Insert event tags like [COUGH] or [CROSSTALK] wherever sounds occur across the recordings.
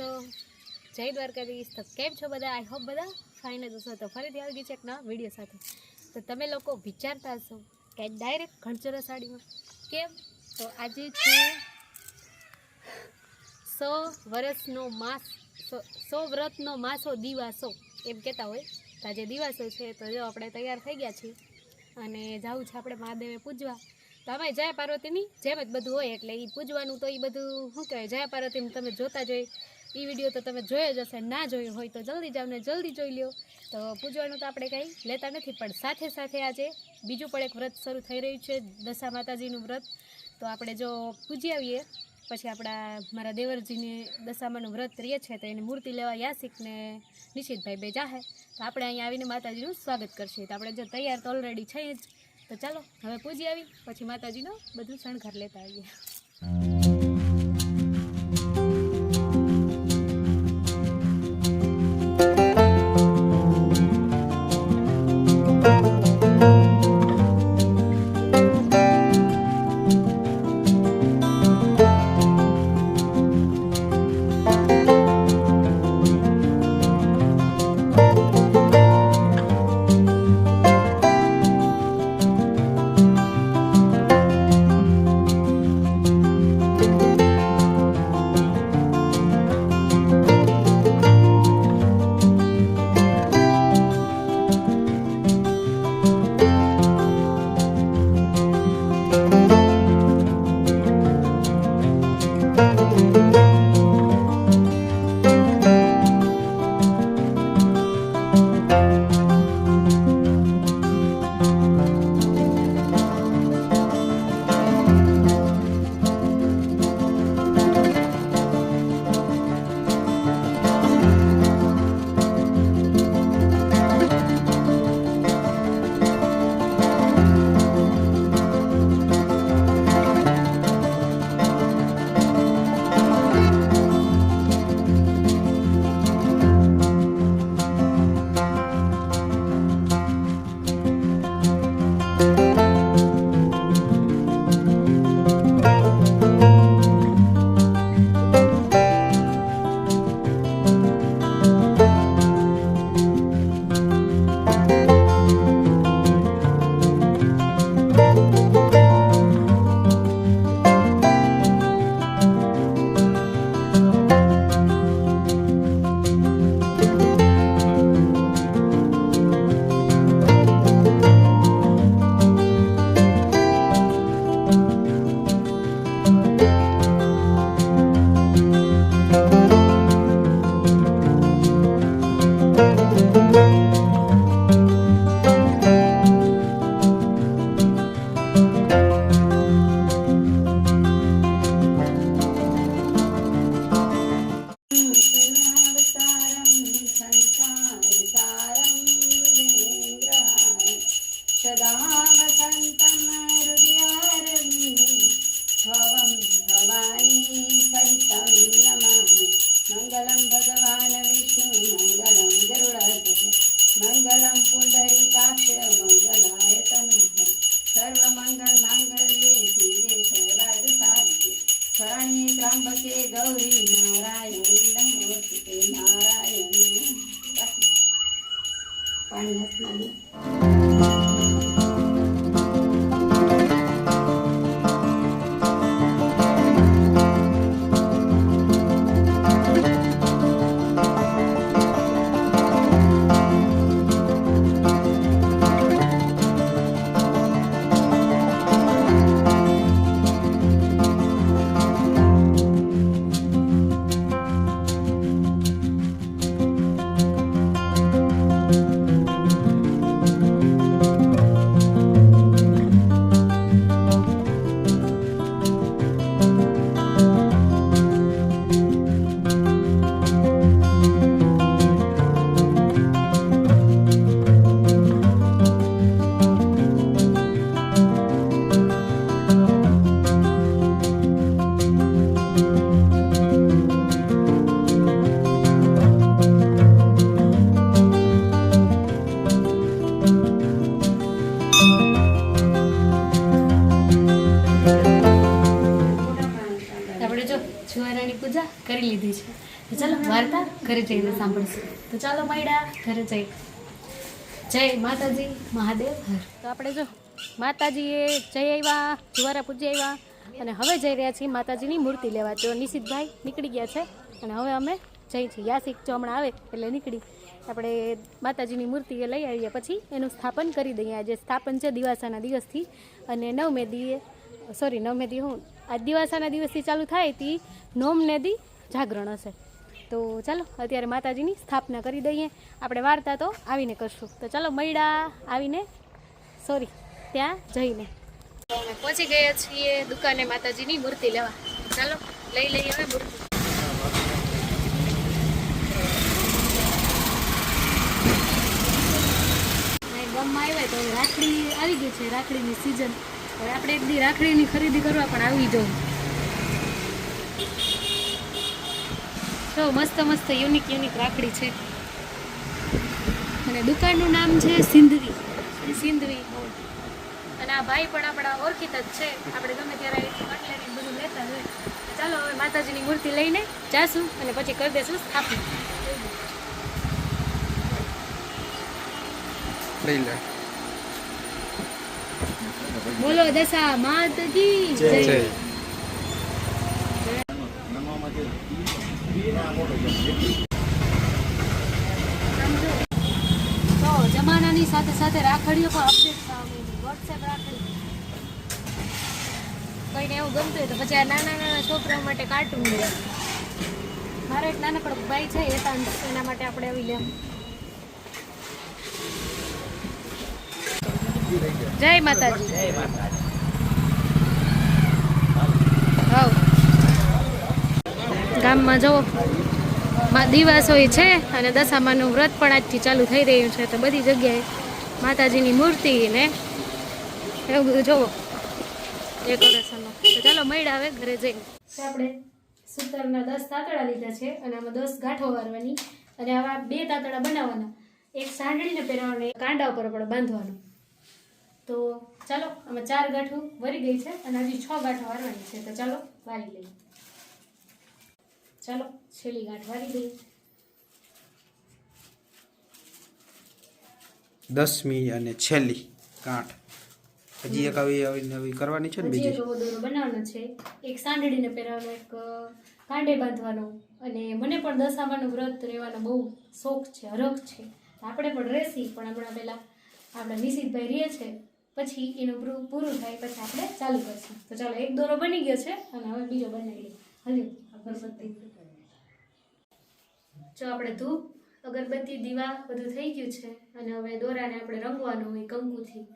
છો જય દ્વારકાધીશ. તો કેમ છો બધા? આઈ હોપ બધા ફાઇન જ તો ફરીથી આવી ગઈ છે એક નવા વીડિયો સાથે. તો તમે લોકો વિચારતા હશો કે ડાયરેક્ટ ઘણચોરા સાડીમાં કેમ? તો આજે છે સો વર્ષનો માસ, સો- સો વ્રતનો માસો દિવાસો, એમ કહેતા હોય. તો આજે દિવાસો છે, તો જો આપણે તૈયાર થઈ ગયા છીએ અને જવું છે આપણે મહાદેવે પૂજવા. તો અમે જય પાર્વતીની જેમ જ બધું હોય, એટલે એ પૂજવાનું તો એ બધું, શું કહેવાય, જય પાર્વતીનું તમે જોતા જોઈ એ વીડિયો તો તમે જોયો જ હશે, ના જોયો હોય તો જલ્દી જાવ ને જલ્દી જોઈ લ્યો. તો પૂજવાનું તો આપણે કંઈ લેતા નથી, પણ સાથે સાથે આજે બીજું પણ એક વ્રત શરૂ થઈ રહ્યું છે, દશા માતાજીનું વ્રત. તો આપણે જો પૂજી આવીએ પછી આપણા મારા દેવરજીની દશામાનું વ્રત રહીએ છે તો એની મૂર્તિ લેવા યાસિકને નિશિતભાઈ બે જાહે. તો આપણે અહીંયા આવીને માતાજીનું સ્વાગત કરશે. તો આપણે જો તૈયાર તો ઓલરેડી છે જ. તો ચાલો, હવે પૂજી આવી, પછી માતાજીનો બધું શણગાર લેતા આવીએ. તો ચાલો, વાર્તા ઘરે જઈને સાંભળશું. તો ચાલો, મળ્યા ઘરે જઈ. જય માતાજી, મહાદેવ, હર. તો આપણે જો, માતાજીએ જય આવ્યા જુવારા પૂજ્ય આવ્યા અને હવે જઈ રહ્યા છીએ માતાજીની મૂર્તિ લેવા. તો નિશિતભાઈ નીકળી ગયા છે. અને હવે અમે જઈ છીએ. યાસિક જો હમણાં આવે એટલે નીકળી. આપણે માતાજીની મૂર્તિ એ લઈ આવીએ. પછી એનું સ્થાપન કરી દઈએ. આજે સ્થાપન છે દિવાસાના દિવસથી. અને નવ મેદીએ સોરી નવ મેદી હું. આ દિવાસાના દિવસથી ચાલુ થાય તી નોમ નેદી જાગરણ હશે. તો ચાલો, અત્યારે માતાજીની સ્થાપના કરી દઈએ. આપણે વાર્તા તો આવીને કરશું. તો ચાલો, મૈડા આવીને સોરી ત્યાં જઈને. અમે પહોંચી ગયા છીએ દુકાને માતાજીની મૂર્તિ લેવા. ચાલો, લઈ લઈએ હવે મૂર્તિ. ગામમાં આવ્યા તો રાખડી આવી ગઈ છે, રાખડીની સિઝન હવે આપણે એક દી રાખડીની ખરીદી કરવા પણ આવી જવું. તો મસ્ત મસ્ત યુનિક યુનિક રાખડી છે. અને દુકાનનું નામ છે સિંધવી. સિંધવી અને આ ભાઈ પણ આપણા ઓળખીત જ છે. આપણે ગમે ત્યારે કટલેરી બધું લેતા હોય. ચાલો હવે માતાજીની મૂર્તિ લઈને જાશું અને પછી કરી દેશું સ્થાપના. બોલો દશા માત કી જય. તો જમાનાની એવું ગમતું હોય તો પછી આ નાના નાના છોકરાઓ માટે કાર્ટૂન લે મારો એક નાનકડો ભાઈ છે એના માટે આપણે આવી લેવું જય માતાજી. હવ ગામમાં મા દિવાસોય છે અને દશામાનું વ્રત પણ આજથી ચાલુ થઈ રહ્યું છે, તો બધી જગ્યાએ માતાજીની મૂર્તિ ને એવું બધું જોવો. ડેકોરેશનનો તો ચાલો મળ્યા આવે ઘરે જઈને. આપણે સૂતરના દસ તાતડા લીધા છે અને આમાં દસ ગાંઠો વારવાની અને આવા બે તાતડા બનાવવાના. એક સાંડળીને પહેરવાનું, એક કાંડા ઉપર આપણે બાંધવાનું. તો ચાલો, આમાં ચાર ગાંઠો વરી ગઈ છે અને હજી છ ગાંઠો વારવાની છે. તો ચાલો, વારી લઈએ. ચાલો છેલ્લી ગાંઠ વાળી દઈએ. દસમી અને છેલ્લી ગાંઠ. હજી એક આવી આવી નવી કરવાની છે ને બીજી એક દોરો બનાવવાનો છે. એક સાંડડીને પહેરવાનો એક કાંડે બાંધવાનો. અને મને પણ દશામાનું વ્રત રહેવાનો બહુ શોખ છે હરખ છે. આપણે પણ રહેશી પણ હમણાં પહેલાં આપણા નિશિતભાઈ રહે છે. પછી એનું પૂરું પૂરું થાય પછી આપણે ચાલુ કરશું. તો ચાલો એક દોરો બની ગયો છે અને હવે બીજો બનાવી લઈએ. હલ્યો અગરબત્તી જો આપણે ધૂપ, અગરબત્તી, દીવા બધું થઈ ગયું છે અને હવે દોરાને આપણે રંગવાનું હોય કંકુથી.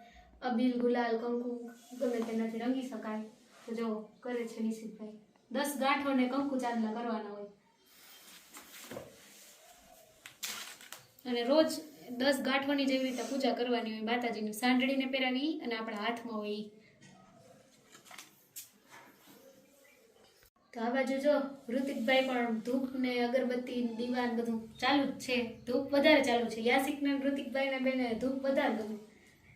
અબીલ, ગુલાલ, કંકુ, ગમે તેનાથી રંગી શકાય. તો જો કરે છે નિશિતભાઈ. દસ ગાંઠોને કંકુ ચાંદલા કરવાના હોય. અને રોજ દસ ગાંઠોની જેવી રીતે પૂજા કરવાની હોય, માતાજીની સાંડળીને પહેરાવી અને આપણા હાથમાં હોય તો આ બાજુ જો ઋતિકભાઈ પણ ધૂપ ને અગરબત્તી દીવાન બધું ચાલુ જ છે. ધૂપ વધારે ચાલુ છે. યાસિક ને ઋતિકભાઈ ને બેને ધૂપ વધારે ગમે.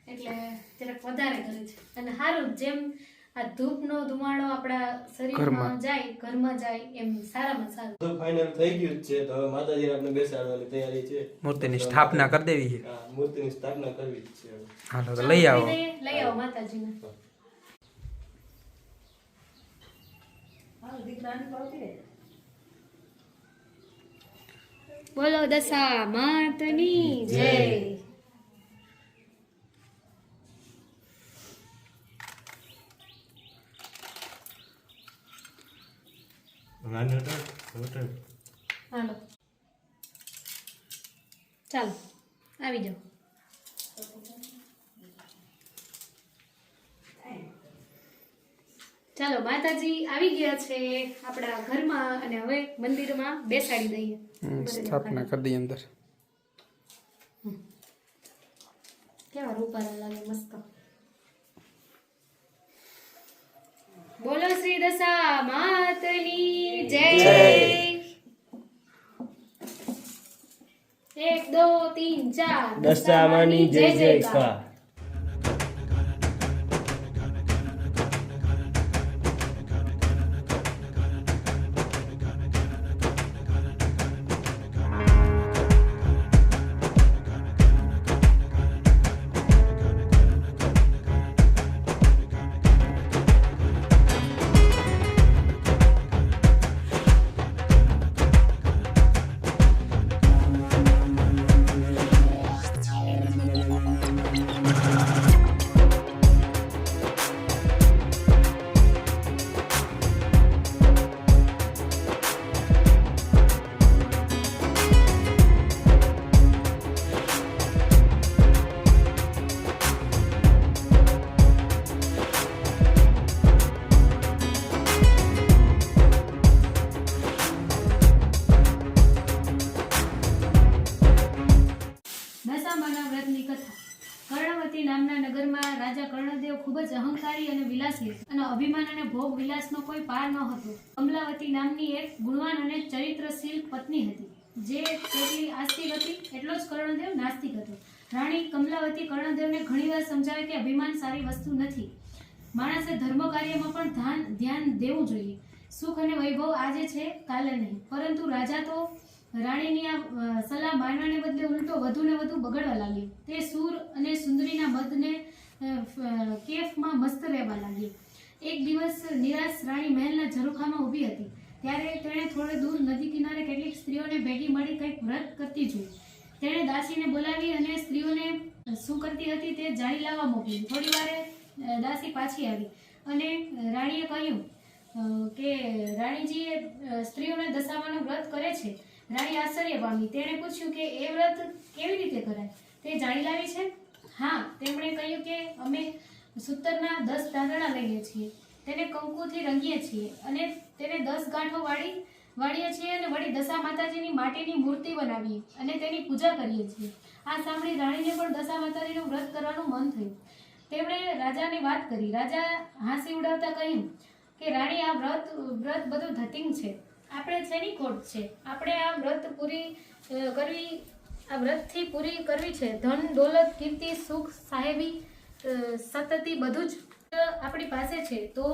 એટલે જરાક વધારે કરે છે. અને સારું જેમ આ ધૂપનો ધુમાડો આપણા શરીરમાં. જાય ઘરમાં જાય એમ સારામાં સારું. તો ફાઇનલ થઈ ગયું છે. તો હવે માતાજી આપણે બેસાડવાની તૈયારી છે. મૂર્તિની સ્થાપના કરી દેવી છે. મૂર્તિની સ્થાપના કરવી છે. હાલો તો લઈ આવો. લઈ લઈ આવો માતાજીને. બોલો દશા માતની જય. હાલો. ચાલો આવી જાઓ. ચાલો માતાજી આવી ગયા છે આપણા ઘરમાં અને હવે મંદિરમાં બેસાડી દઈએ. સ્થાપના કરી દઈએ અંદર. કેવા રૂપારા લાગે મસ્ત. બોલો શ્રી દશા માતની જય. એક દો તીન ચાર. દશામાની જય જયકાર. વિલાસનો કોઈ પાર ન હતો. કમલાવતી નામની એક ગુણવાન અને ચરિત્રશીલ પત્ની હતી, જે તેટલી આસ્તિક હતી, એટલો જ કર્ણદેવ નાસ્તિક હતો. રાણી કમલાવતી કર્ણદેવને ઘણીવાર સમજાવે કે અભિમાન સારી વસ્તુ નથી. માણસે ધર્મ કાર્યમાં પણ ધ્યાન ધ્યાન દેવું જોઈએ. સુખ અને વૈભવ આજે છે, કાલે નહીં. પરંતુ રાજા તો રાણીની આ સલાહ માનવાને બદલે ઉલટો વધુ ને વધુ બગડવા લાગ્યો. તે સૂર અને સુંદરીના મદને કેફમાં મસ્ત રહેવા લાગ્યો. એક દિવસ નિરાશ રાણી મહેલના ઝરૂખામાં ઊભી હતી. ત્યારે તેણે થોડે દૂર નદી કિનારે કેટલીક સ્ત્રીઓને ભેગી મળી કંઈક વ્રત કરતી જોઈ. તેણે દાસીને બોલાવી અને સ્ત્રીઓને શું કરતી હતી તે જાણી લાવવા મોકલી. થોડી વારે દાસી પાછી આવી અને રાણીએ કહ્યું કે રાણીજીએ સ્ત્રીઓને દશામાનું વ્રત કરે છે. રાણી આશ્ચર્ય પામી. તેણે પૂછ્યું કે એ વ્રત કેવી રીતે કરાય? તે જાણી લાવી છે? હા, તેમણે કહ્યું કે અમે સૂતરના દસ દાંતરડા લઈએ છીએ. તેને કંકુથી રંગીએ છીએ અને તેને દસ ગાંઠો વાળી, વાળીએ છીએ અને વળી દશા માતાજીની માટીની મૂર્તિ બનાવીએ અને તેની પૂજા કરીએ છીએ. આ સાંભળી રાણીને પણ દશા માતાજીનું વ્રત કરવાનું મન થયું. તેમણે રાજાને વાત કરી. રાજા હાંસી ઉડાવતા કહ્યું કે, રાણી, આ વ્રત વ્રત બધું ધતિંગ છે. આપણે શેની ખોટ છે? આપણે આ વ્રત પૂરી કરવી, આ વ્રતથી પૂરી કરવી છે. ધન, દોલત, કીર્તિ, સુખ, સાહેબી સતતી બધું જ આપણી પાસે છે. તો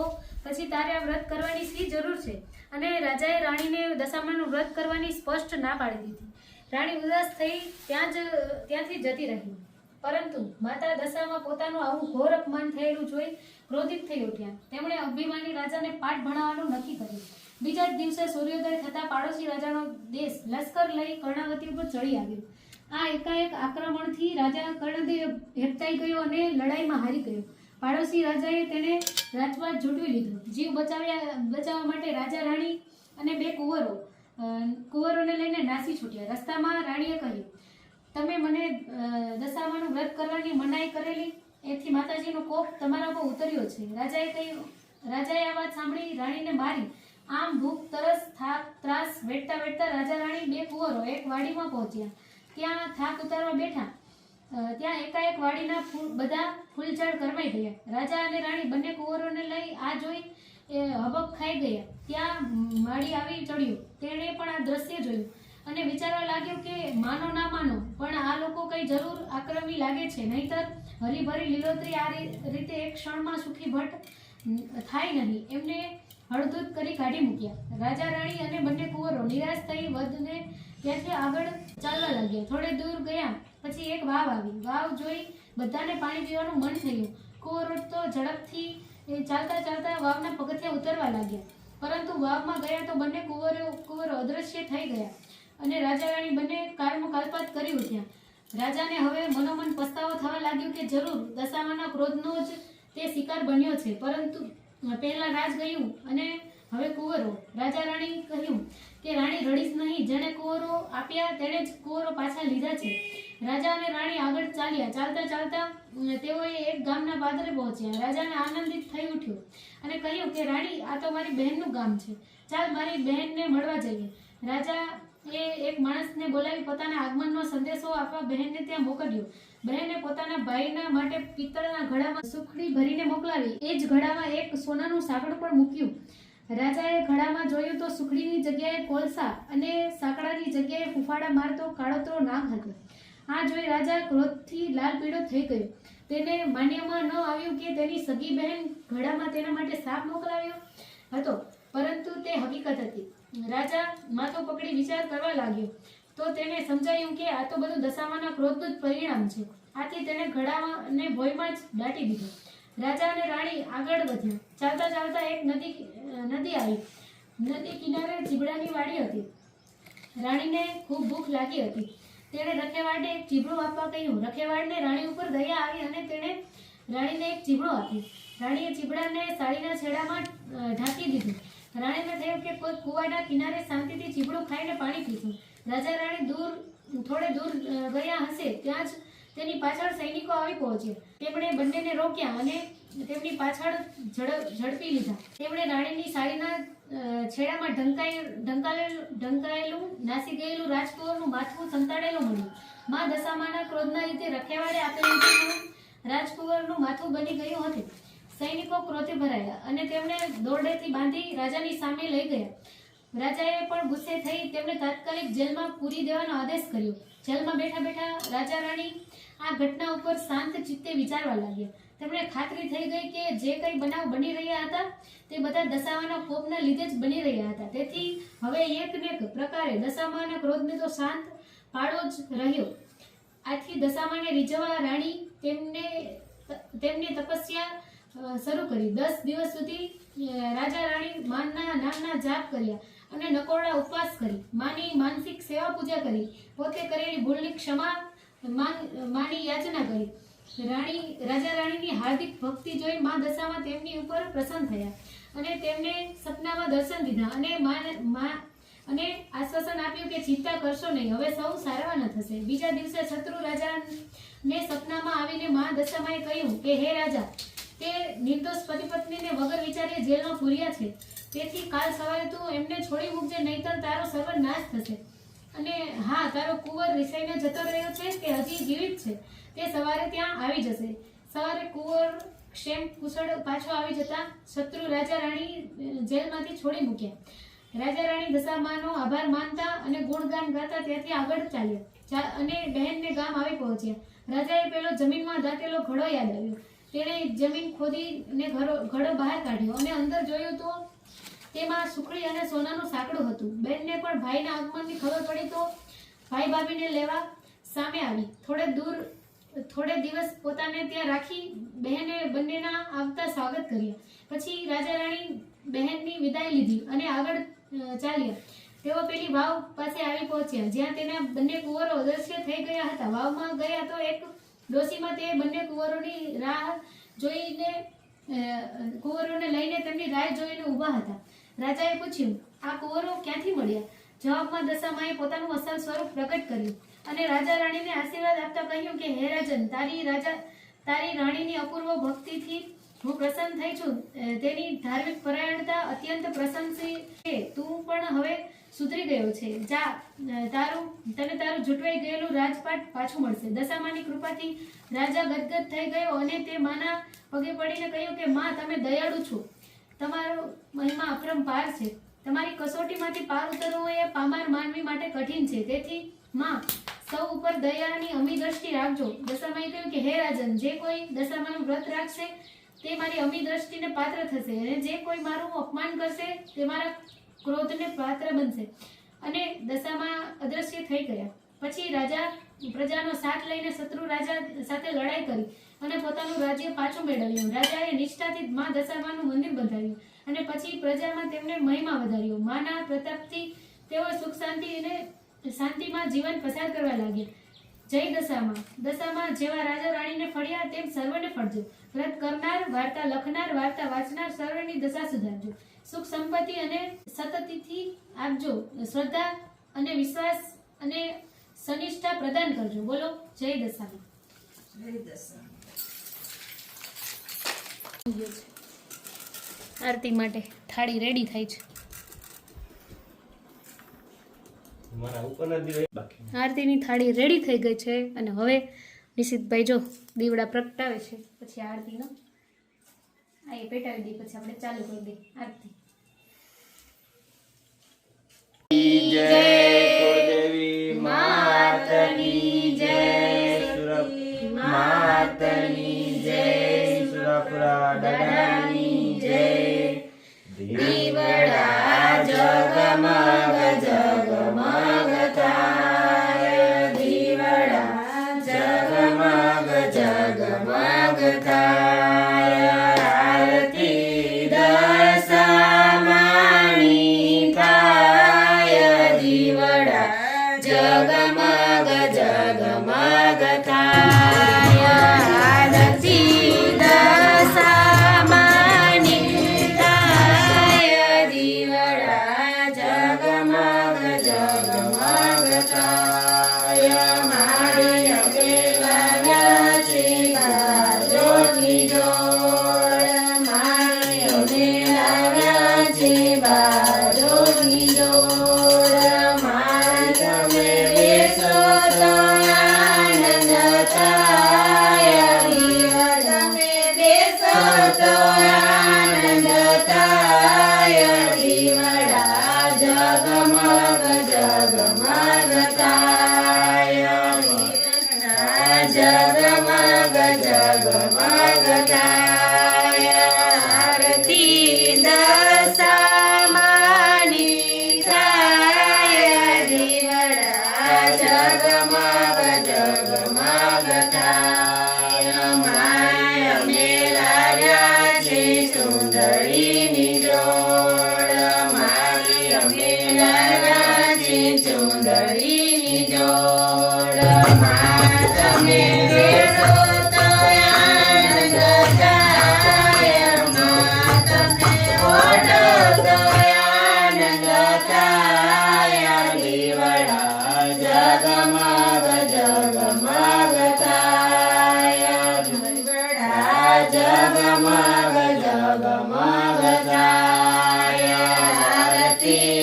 પછી તારે આ વ્રત કરવાની શી જરૂર છે? અને રાજાએ રાણીને દશામાનું વ્રત કરવાની સ્પષ્ટ ના પાડી દીધી. રાણી ઉદાસ થઈ ત્યાં જ, ત્યાંથી જતી રહી. પરંતુ માતા દશામાં પોતાનું આવું ઘોર અપમાન થયેલું જોઈ ક્રોધિત થઈ ઉઠ્યા. તેમણે અભિમાની રાજાને પાઠ ભણાવવાનું નક્કી કર્યું. બીજા જ દિવસે સૂર્યોદય થતાં પાડોશી રાજાનો દેશ લશ્કર લઈ કર્ણાવતી ઉપર ચડી આવ્યો. આ એકાએક આક્રમણથી રાજા કર્ણદેવ હેપતાઈ ગયો અને લડાઈમાં હારી ગયો. પાડોશી રાજાએ તેને રાજપાટ જોડવી લીધો. જીવ બચાવ્યા, બચાવવા માટે રાજા રાણી અને બે કુંવરો કુંવરોને લઈને નાસી છૂટ્યા. રસ્તામાં રાણીએ કહ્યું, તમે મને દશામાનું વ્રત કરવાની મનાઈ કરેલી? એથી માતાજીનો કોપ તમારા પર ઉતર્યો છે. રાજાએ કહ્યું, રાજાએ આ વાત સાંભળી રાણીને મારી. આમ ભૂખ, તરસ થાક ત્રાસ વેઠતા વેઠતા રાજા રાણી બે કુંવરો એક વાડીમાં પહોંચ્યા. ત્યાં થાક ઉતારવા બેઠા? ત્યાં એકાએક વાડીના ફૂલ, બધા ફૂલઝાડ કરવાઈ ગયા. રાજા અને રાણી બંને કુંવરોને લઈ આ જોઈ એ હબક ખાઈ ગયા. ત્યાં માળી આવી ચડ્યું. તેણે પણ આ દ્રશ્ય જોયું. અને વિચારવા લાગ્યો કે, માનો ના માનો, પણ આ લોકો કઈ જરૂર આક્રમી લાગે છે. નહીતર હરીભરી લીલોતરી આ રીતે એક ક્ષણમાં સુખી ભટ્ટ થાય નહીં. એમને હળદૂત કરી કાઢી મૂક્યા. રાજા, રાણી અને બંને કુંવરો નિરાશ થઈ વધને ત્યાંથી આગળ ચાલવા લાગ્યા. થોડે દૂર ગયા, પછી એક વાવ આવી. વાવ જોઈ બધાને પાણી પીવાનું મન થયું. કુંવરો તો ઝડપથી ચાલતા ચાલતા વાવના પગથિયા ઉતરવા લાગ્યા. પરંતુ વાવમાં ગયા તો બંને કુંવરો કુંવરો અદૃશ્ય થઈ ગયા અને રાજા રાણી બંને કાળમાં કાલપાત કરી ઉઠ્યા. રાજાને હવે મનોમન પસ્તાવો થવા લાગ્યો કે જરૂર, દશામાના ક્રોધનો જ તે શિકાર બન્યો છે. પરંતુ પહેલા રાજ ગયું અને હવે કુંવરો. રાજા રાણી કહ્યું કે રાણી રડીશ નહીં, જેણે કુંવરો આપ્યા તેણે જ કુંવરો પાછા લીધા છે. રાજા અને રાણી આગળ ચાલ્યા. ચાલતા ચાલતા તેઓએ એક ગામના પાદરે પહોંચ્યા. રાજાને આનંદિત થઈ ઉઠ્યો અને કહ્યું કે, રાણી, આ તો મારી બહેનનું ગામ છે. ચાલ મારી બહેનને મળવા જઈએ. રાજા એ એક માણસને બોલાવી પોતાના આગમનનો સંદેશો આપવા બહેનને ત્યાં મોકલ્યો. બહેને પોતાના ભાઈના માટે પિત્તળના ઘડામાં સુખડી ભરીને મોકલાવી. એ જ ઘડામાં એક સોનાનું સાંકડું પણ મૂક્યું. રાજાએ ઘડામાં જોયું તો સુખડીની જગ્યાએ કોલસા અને સાંકડાની જગ્યાએ ફૂફાડા મારતો કાળોતરો નાગ હતો. આ જોઈ રાજા ક્રોધથી લાલ પીળો થઈ ગયો. તેને માન્યમાં ન આવ્યું કે તેની સગી બહેન ઘડામાં તેના માટે સાપ મોકલાવ્યો હતો, પરંતુ તે હકીકત હતી. રાજા માથો પકડી વિચાર કરવા લાગ્યો. તો તેને સમજાયું કે આ તો બધું દશામાના ક્રોધનું જ પરિણામ છે. આથી તેને ઘડામાં અને ભોયમાં જ દાટી દીધો. રાજા અને રાણી આગળ વધ્યા. ચાલતા ચાલતા એક નદી નદી આવી. નદી કિનારે જીબડાની વાડી હતી. રાણીને ખૂબ ભૂખ લાગી હતી. તેણે રખેવાડને એક ચીબડું આપવા કહ્યું. રખેવાડને રાણી ઉપર દયા આવી અને તેણે રાણીને એક ચીબડો આપ્યો. રાણીએ ચીબડાને સાડીના છેડામાં ઢાંકી દીધું. રાણીને થયું કે કોઈ કુવાડા કિનારે શાંતિથી ચીબડું ખાઈને પાણી પીશું. રાજા રાણી દૂર, થોડે દૂર ગયા હશે, ત્યાં જ તેની પાછળ સૈનિકો આવી પહોંચ્યા તેમણે બંનેને રોક્યા અને તેમની પાછળ ઝડપ લીધા. તેમણે રાણીની સાડીના છેડામાં ઢંકાઈ, ઢંકાયેલ, ઢંકાયેલું, નાસી ગયેલું રાજકુંવરનું માથું સંતાડેલું મળ્યું મા દશામાના ક્રોધના લીધે રખેવાડે આપેલું રાજકુંવરનું માથું બની ગયું હતું. સૈનિકો ક્રોધે ભરાયા અને તેમણે દોરડેથી બાંધી રાજાની સામે લઈ ગયા. રાજાએ પણ ગુસ્સે થઈ તેમને તાત્કાલિક જેલમાં પૂરી દેવાનો આદેશ કર્યો. જેલમાં બેઠા બેઠા રાજા રાણી આ ઘટના ઉપર શાંત ચિત્તે વિચારવા લાગ્યા. તેમણે ખાતરી થઈ ગઈ કે જે કંઈ બનાવ બની રહ્યા હતા તે બધા દશામાના કોપના લીધે જ બની રહ્યા હતા. તેથી હવે એક ને એક પ્રકારે દશામાના ક્રોધને તો શાંત પાડો જ રહ્યો. આથી દશામાને રીઝવવા રાણી તેમને તેમની તપસ્યા શરૂ કરી. દસ દિવસ સુધી રાજા રાણી માનના નામના જાપ કર્યા. અને નકોરડા ઉપવાસ કરી, માની માનસિક સેવા પૂજા કરી, પોતે કરેલી ભૂલની ક્ષમા માન- યાચના કરી. રાણી, રાજા રાણીની હાર્દિક ભક્તિ જોઈ મા દશામાં તેમની ઉપર પ્રસન્ન થયા અને તેમને સપનામાં દર્શન દીધા અને મા- અને આશ્વાસન આપ્યું કે ચિંતા કરશો નહીં, હવે સૌ સારવાના થશે. બીજા દિવસે શત્રુ રાજાને સપનામાં આવીને મા દશામાએ કહ્યું કે હે રાજા, તે નિર્દોષ પતિ પત્નીને વગર વિચારે જેલમાં પૂર્યા છે. તેથી કાલ સવારે તું એમને છોડી મૂકજે, નહીતર તારો સર્વનાશ થશે. અને હા, તારો કુંવર રિસાઈને જતો રહ્યો છે કે હજી જીવિત છે? તે સવારે ત્યાં આવી જશે. સવારે કુંવર ક્ષેમ કુશળ પાછો આવી જતા શત્રુ રાજા રાણી જેલમાંથી છોડી મૂક્યા. રાજા રાણી દશામાનો આભાર માનતા અને ગુણગાન ગાતા ત્યાંથી આગળ ચાલ્યા. અને બહેનને ગામ આવી પહોંચ્યા. રાજાએ પેલો જમીનમાં દાટેલો ઘડો યાદ આવ્યો. તેણે જમીન ખોદીને ઘડો બહાર કાઢ્યો અને અંદર જોયું તો તેમાં સુખડી અને સોનાનું સાંકડું હતું. બેનને પણ ભાઈના આગમનની ખબર પડી તો ભાઈ ભાભીને લેવા સામે આવી. થોડે દૂર, થોડે દિવસ પોતાને ત્યાં રાખી બહેને બંનેના આવતા સ્વાગત કર્યા. પછી રાજા રાણી બહેનની વિદાય લીધી અને આગળ ચાલ્યા. તેઓ પેલી વાવ પાસે આવી પહોંચ્યા. જ્યાં તેના બંને કુંવરો અદૃશ્ય થઈ ગયા હતા. વાવમાં ગયા તો એક ડોશીમાં તે બંને કુંવરોની રાહ જોઈને કુંવરોને લઈને તેમની રાહ જોઈને ઊભા હતા. રાજાએ પૂછ્યું, આ કુંવરો ક્યાંથી મળ્યા? જવાબમાં દશામાએ પોતાનું અસલ સ્વરૂપ પ્રગટ કર્યું અને રાજા રાણીને આશીર્વાદ આપતા કહ્યું કે, હે રાજન, તારી રાજા, તારી રાણીની અપૂર્વ ભક્તિથી હું પ્રસન્ન થઈ છું. તેની ધાર્મિક પરાયણતા અત્યંત પ્રશંસી છે. તું પણ હવે સુધરી ગયો છે. જા તારું, તને તારું જૂટવાઈ ગયેલું રાજપાટ પાછું મળશે. દશામાની કૃપાથી રાજા ગદગદ થઈ ગયો અને તે માના પગે પડીને કહ્યું કે, માં, તમે દયાળુ છો. તમારો મહિમા અપરંપાર છે. તમારી કસોટીમાંથી પાર ઉતરવું એ પામાર માનવી માટે કઠિન છે. તેથી માં, સૌ ઉપર દયાની અમી દ્રષ્ટિ રાખજો. દશામાએ કહ્યું કે, હે રાજન, જે કોઈ દશામાનું વ્રત રાખશે, તે મારી અમી દ્રષ્ટિને પાત્ર થશે અને જે કોઈ મારું અપમાન કરશે, તે મારા ક્રોધને પાત્ર બનશે. અને દશામાં અદ્રશ્ય થઈ ગયા. પછી રાજા, પ્રજાનો સાથ લઈને શત્રુ રાજા સાથે લડાઈ કરી. અને પોતાનું રાજ્ય પાછું મેળવ્યું. રાજાએ નિષ્ઠાથી મા દશામાનું મંદિર બંધાવ્યું અને પછી પ્રજામાં તેમને મહિમા વધાર્યો. માના પ્રતાપથી તેઓ સુખ શાંતિ અને શાંતિમાં જીવન પસાર કરવા લાગ્યા. જય દશામાં. દશામાં જેવા રાજા રાણીને ફળ્યા તેમ સર્વને ફળજો. વ્રત કરનાર, વાર્તા લખનાર, વાર્તા વાંચનાર સર્વની દશા સુધારજો. સુખ સંપત્તિ અને સતતિથી આપજો. શ્રદ્ધા અને વિશ્વાસ અને સનિષ્ઠા પ્રદાન કરજો. બોલો, જય દશામાં. આરતી માટે થાળી રેડી થાય છે. આરતીની થાળી રેડી થઈ ગઈ છે અને હવે નિશિતભાઈ જો દીવડા પ્રગટાવે છે પછી આરતીનો. આ એ પેટાવી દઈએ પછી આપણે ચાલુ કરી દઈએ આરતી. જય કુળદેવી માતની જય. માતની जगमाग जगमागता। Bhagavatam see.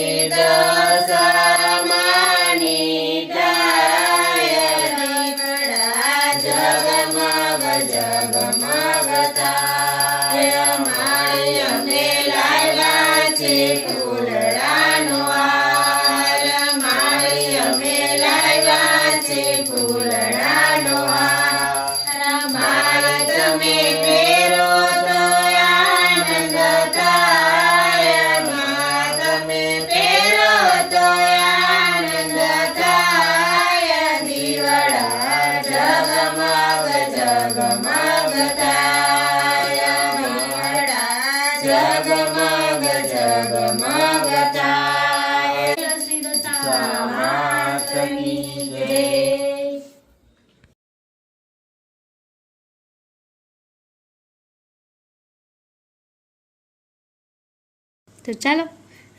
તો ચાલો,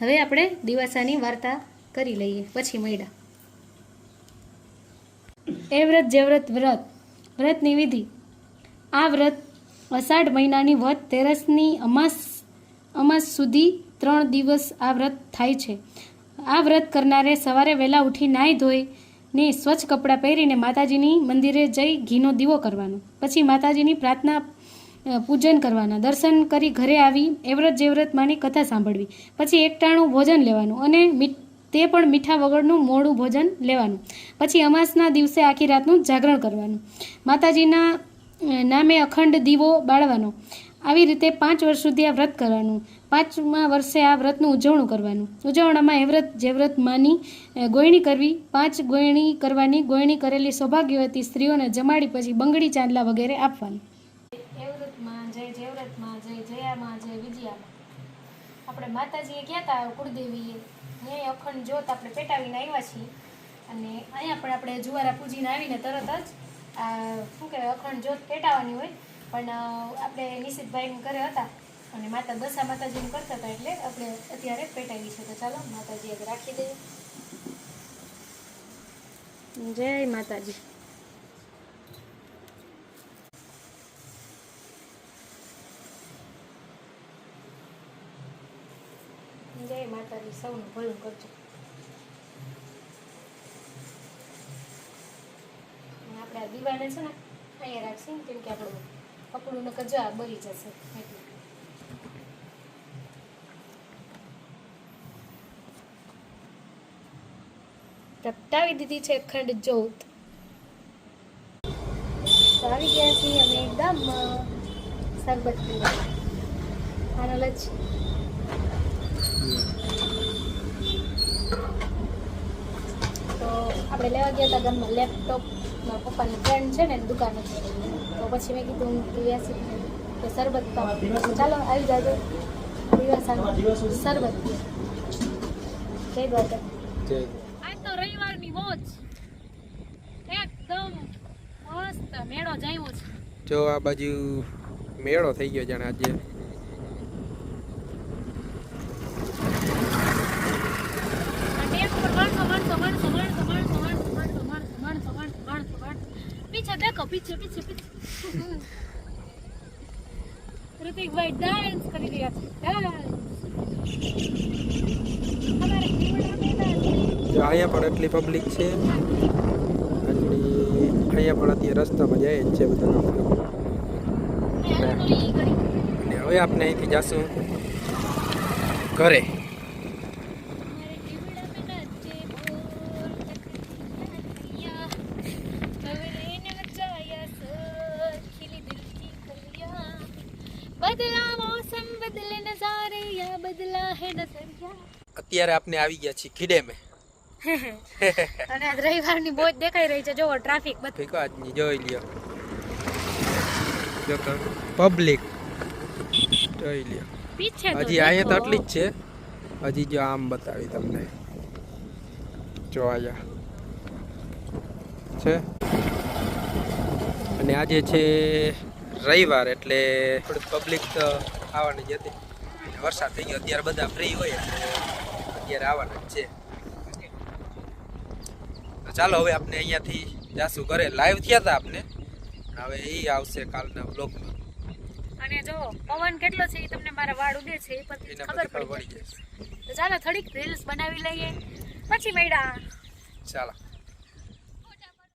હવે આપણે દિવાસાની વાર્તા કરી લઈએ. પછી મળ્યા. એ વ્રત જે વ્રત વ્રત, વ્રતની વિધિ. આ વ્રત અષાઢ મહિનાની વત તેરસની અમાસ અમાસ સુધી ત્રણ દિવસ આ વ્રત થાય છે. આ વ્રત કરનારે સવારે વહેલા ઉઠી નાહી ધોઈ ને સ્વચ્છ કપડાં પહેરીને માતાજીની મંદિરે જઈ ઘીનો દીવો કરવાનો. પછી માતાજીની પ્રાર્થના પૂજન કરવાના. દર્શન કરી ઘરે આવી, એવ્રત જેવ્રત માની કથા સાંભળવી. પછી એકટાણું ભોજન લેવાનું અને તે પણ મીઠા વગરનું મોડું ભોજન લેવાનું. પછી અમાસના દિવસે આખી રાતનું જાગરણ કરવાનું. માતાજીના નામે અખંડ દીવો બાળવાનો. આવી રીતે પાંચ વર્ષ સુધી આ વ્રત કરવાનું. પાંચમા વર્ષે આ વ્રતનું ઉજવણું કરવાનું. ઉજવણામાં એ વ્રત જે વ્રત માની ગોયણી કરવી. પાંચ ગોયણી કરવાની. ગોયણી કરેલી સૌભાગ્યવતી સ્ત્રીઓને જમાડી પછી બંગડી ચાંદલા વગેરે આપવાનું એવ્રતમાં જય જયવ્રતમાં જય જયામાં જય વિજયામાં આપણે માતાજીએ ગયા હતા કુળદેવીએ અહીંયા અખંડ જ્યોત આપણે પેટાવીને આવ્યા છીએ. અને અહીંયા પણ આપણે જુવારા પૂજીને આવીને તરત જ, આ, શું કહેવાય, અખંડ જ્યોત પેટાવાની હોય. પણ આપણે નિશિતભાઈને ઘરે હતા અને માતા દશા માતાજીને કરતા હતા એટલે આપણે અત્યારે પેટાવી છે તો ચાલો, માતાજી આગળ રાખી દઈએ. જય માતાજી. જય માતાજી, સૌનું ભલું કરજો. આપણે આ દીવાને છે ને, અહીંયા રાખશું, કેમ કે આપણું કપડું ને કજવા આ બળી જશે. એટલે. પ્રગટાવી દીધી છે અખંડ જ્યોત. આવી ગયા છીએ અમે ગામમાં. સરબત પીવા આનો લચ તો આપણે લેવા ગયા હતા ઘરમાં લેપટોપ મારા પપ્પાની ફ્રેન્ડ છે ને દુકાને. તો પછી મેં કીધું પીવાસી કે શરબત ચાલો આવી જાજો. દિવસ શરબત. જય દ્વારકા. આજ તો રવિવારની મોજ. એકદમ મસ્ત મેળો જામ્યો છે. જો આ બાજુ મેળો થઈ ગયો જાણે આજે. પીછે પીછે પીછે ઋતિકભાઈ ડાન્સ કરી રહ્યા છે અહીંયા પણ એટલી પબ્લિક છે અને અહીંયા પણ અત્યારે રસ્તામાં જાય જ છે બધા અને હવે આપણે અહીંથી જશું ઘરે અત્યારે આપણે આવી ગયા છીએ ખીડે મેં [LAUGHS] અને આજ રવિવારની બોજ દેખાઈ રહી છે. જોવો ટ્રાફિક બધું આજની જોઈ લ્યો. જો પબ્લિક જોઈ લ્યો. હજી અહીંયા તો આટલી જ છે. હજી જો આમ બતાવી તમને. જો આયા છે? અને આજે છે રવિવાર એટલે થોડીક પબ્લિક તો આવવાની જ હતી. અને વરસાદ થઈ ગયો અત્યારે બધા ફ્રી હોય અત્યારે આવવાના છે. તો ચાલો હવે આપણે અહીંયાથી જાશું ઘરે લાઈવ થયા હતા આપણે હવે એ આવશે કાલના બ્લોગમાં અને જો પવન કેટલો છે એ તમને મારા વાળ ઉડે છે એ પરથી ખબર પડી જશે. તો ચાલો થોડીક રીલ્સ બનાવી લઈએ. પછી મળ્યા ચાલો.